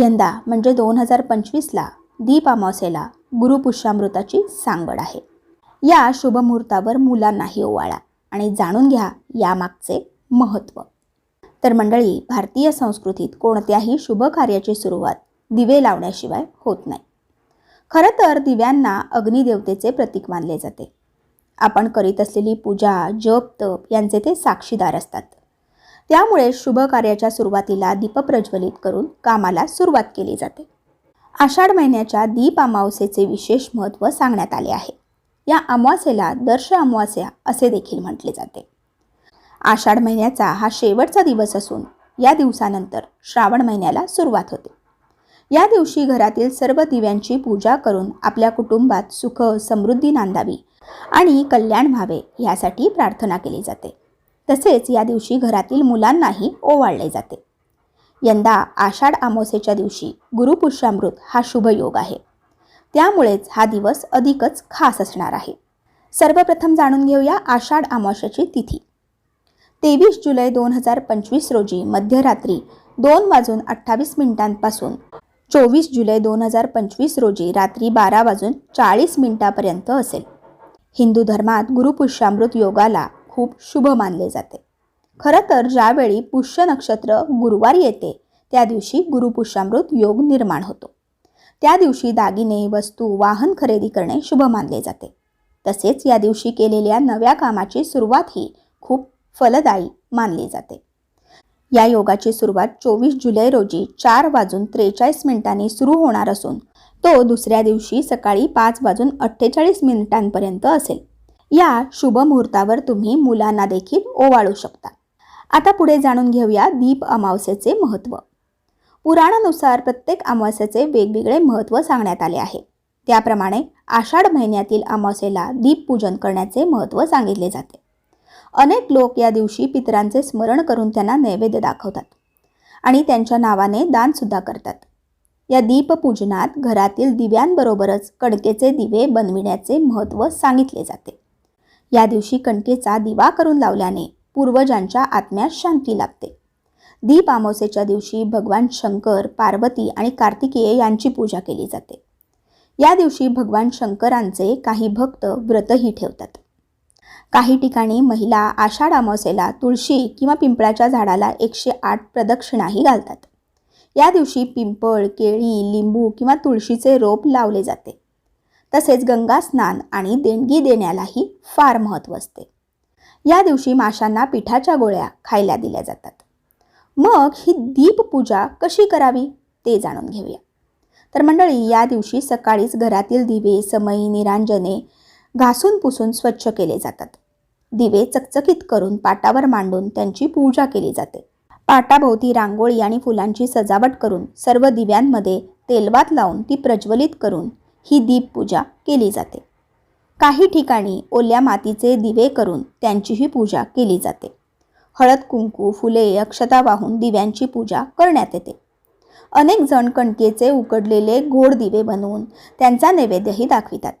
यंदा म्हणजे दोन हजार पंचवीसला दीप अमावस्येला गुरुपुष्यामृताची सांगड आहे. या शुभमुहूर्तावर मुलांनाही ओवाळा आणि जाणून घ्या यामागचे महत्त्व. तर मंडळी भारतीय संस्कृतीत कोणत्याही शुभ कार्याची सुरुवात दिवे लावण्याशिवाय होत नाही. खरं तर दिव्यांना अग्निदेवतेचे प्रतीक मानले जाते. आपण करीत असलेली पूजा जप तप यांचे ते साक्षीदार असतात. त्यामुळे शुभ कार्याच्या सुरुवातीला दीप प्रज्वलित करून कामाला सुरुवात केली जाते. आषाढ महिन्याच्या दीप अमावस्येचे विशेष महत्त्व सांगण्यात आले आहे. या अमावस्येला दर्श अमावस्या असे देखील म्हटले जाते. आषाढ महिन्याचा हा शेवटचा दिवस असून या दिवसानंतर श्रावण महिन्याला सुरुवात होते. या दिवशी घरातील सर्व दिव्यांची पूजा करून आपल्या कुटुंबात सुख समृद्धी नांदावी आणि कल्याण व्हावे यासाठी प्रार्थना केली जाते. तसेच या दिवशी घरातील मुलांनाही ओवाळले जाते. यंदा आषाढ आमोसेच्या दिवशी गुरुपुष्यामृत हा शुभ योग आहे. त्यामुळेच हा दिवस अधिकच खास असणार आहे. सर्वप्रथम जाणून घेऊया आषाढ अमावस्याची तिथी. तेवीस जुलै दोन हजार पंचवीस रोजी मध्यरात्री दोन वाजून अठ्ठावीस मिनिटांपासून चोवीस जुलै दोन हजार पंचवीस रोजी रात्री बारा वाजून चाळीस मिनिटापर्यंत असेल. हिंदू धर्मात गुरुपुष्यामृत योगाला खूप शुभ मानले जाते. खरं तर ज्यावेळी पुष्य नक्षत्र गुरुवार येते त्या दिवशी गुरुपुष्यामृत योग निर्माण होतो. त्या दिवशी दागिने वस्तू वाहन खरेदी करणे शुभ मानले जाते. तसेच या दिवशी केलेल्या नव्या कामाची सुरुवात ही खूप फलदायी मानली जाते. या योगाची सुरुवात चोवीस जुलै रोजी चार वाजून त्रेचाळीस मिनिटांनी सुरू होणार असून तो दुसऱ्या दिवशी सकाळी पाच वाजून अठ्ठेचाळीस मिनिटांपर्यंत असेल. या शुभ मुहूर्तावर तुम्ही मुलांना देखील ओवाळू शकता. आता पुढे जाणून घेऊया दीप अमावस्येचे महत्त्व. पुराणानुसार प्रत्येक अमावस्येचे वेगवेगळे महत्त्व सांगण्यात आले आहे. त्याप्रमाणे आषाढ महिन्यातील अमावस्येला दीपपूजन करण्याचे महत्त्व सांगितले जाते. अनेक लोक या दिवशी पितरांचे स्मरण करून त्यांना नैवेद्य दाखवतात आणि त्यांच्या नावाने दानसुद्धा करतात. या दीपपूजनात घरातील दिव्यांबरोबरच कणकेचे दिवे बनविण्याचे महत्त्व सांगितले जाते. या दिवशी कणकेचा दिवा करून लावल्याने पूर्वजांच्या आत्म्यास शांती लाभते. दीप अमावस्येच्या दिवशी भगवान शंकर पार्वती आणि कार्तिकेय यांची पूजा केली जाते. या दिवशी भगवान शंकरांचे काही भक्त व्रतही ठेवतात. काही ठिकाणी महिला आषाढ अमावस्येला तुळशी किंवा पिंपळाच्या झाडाला एकशे आठ प्रदक्षिणाही घालतात. या दिवशी पिंपळ केळी लिंबू किंवा तुळशीचे रोप लावले जाते. तसेच गंगा स्नान आणि देणगी देण्यालाही फार महत्त्व असते. या दिवशी माशांना पिठाच्या गोळ्या खायला दिल्या जातात. मग ही दीपपूजा कशी करावी ते जाणून घेऊया. तर मंडळी या दिवशी सकाळीच घरातील दिवे समई निरांजने घासून पुसून स्वच्छ केले जातात. दिवे चकचकीत करून पाटावर मांडून त्यांची पूजा केली जाते. पाटाभोवती रांगोळी आणि फुलांची सजावट करून सर्व दिव्यांमध्ये तेलवात लावून ती प्रज्वलित करून ही दीपपूजा केली जाते. काही ठिकाणी ओल्या मातीचे दिवे करून त्यांचीही पूजा केली जाते. हळद कुंकू फुले अक्षता वाहून दिव्यांची पूजा करण्यात येते. अनेक जण कणकेचे उकडलेले गोड दिवे बनवून त्यांचा नैवेद्यही दाखवितात.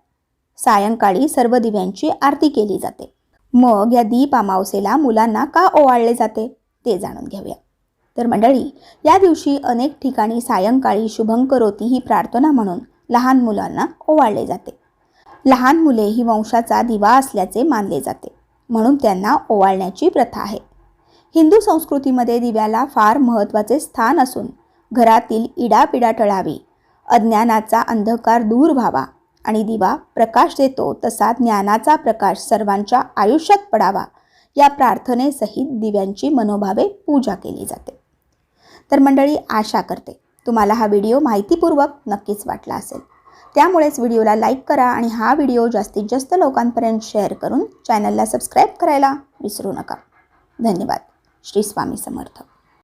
सायंकाळी सर्व दिव्यांची आरती केली जाते. मग या दीप अमावसेला मुलांना का ओवाळले जाते ते जाणून घेऊया. तर मंडळी या दिवशी अनेक ठिकाणी सायंकाळी शुभंकरोती ही प्रार्थना म्हणून लहान मुलांना ओवाळले जाते. लहान मुले ही वंशाचा दिवा असल्याचे मानले जाते म्हणून त्यांना ओवाळण्याची प्रथा आहे. हिंदू संस्कृतीमध्ये दिव्याला फार महत्त्वाचे स्थान असून घरातील इडापिडा टळावी अज्ञानाचा अंधकार दूर व्हावा आणि दिवा प्रकाश देतो तसा ज्ञानाचा प्रकाश सर्वांच्या आयुष्यात पडावा या प्रार्थनेसहित दिव्यांची मनोभावे पूजा केली जाते. तर मंडळी आशा करते तुम्हाला हा व्हिडिओ माहितीपूर्वक नक्कीच वाटला असेल. त्यामुळेच व्हिडिओला लाईक करा आणि हा व्हिडिओ जास्तीत जास्त लोकांपर्यंत शेअर करून चॅनलला सबस्क्राईब करायला विसरू नका. धन्यवाद. श्री स्वामी समर्थ.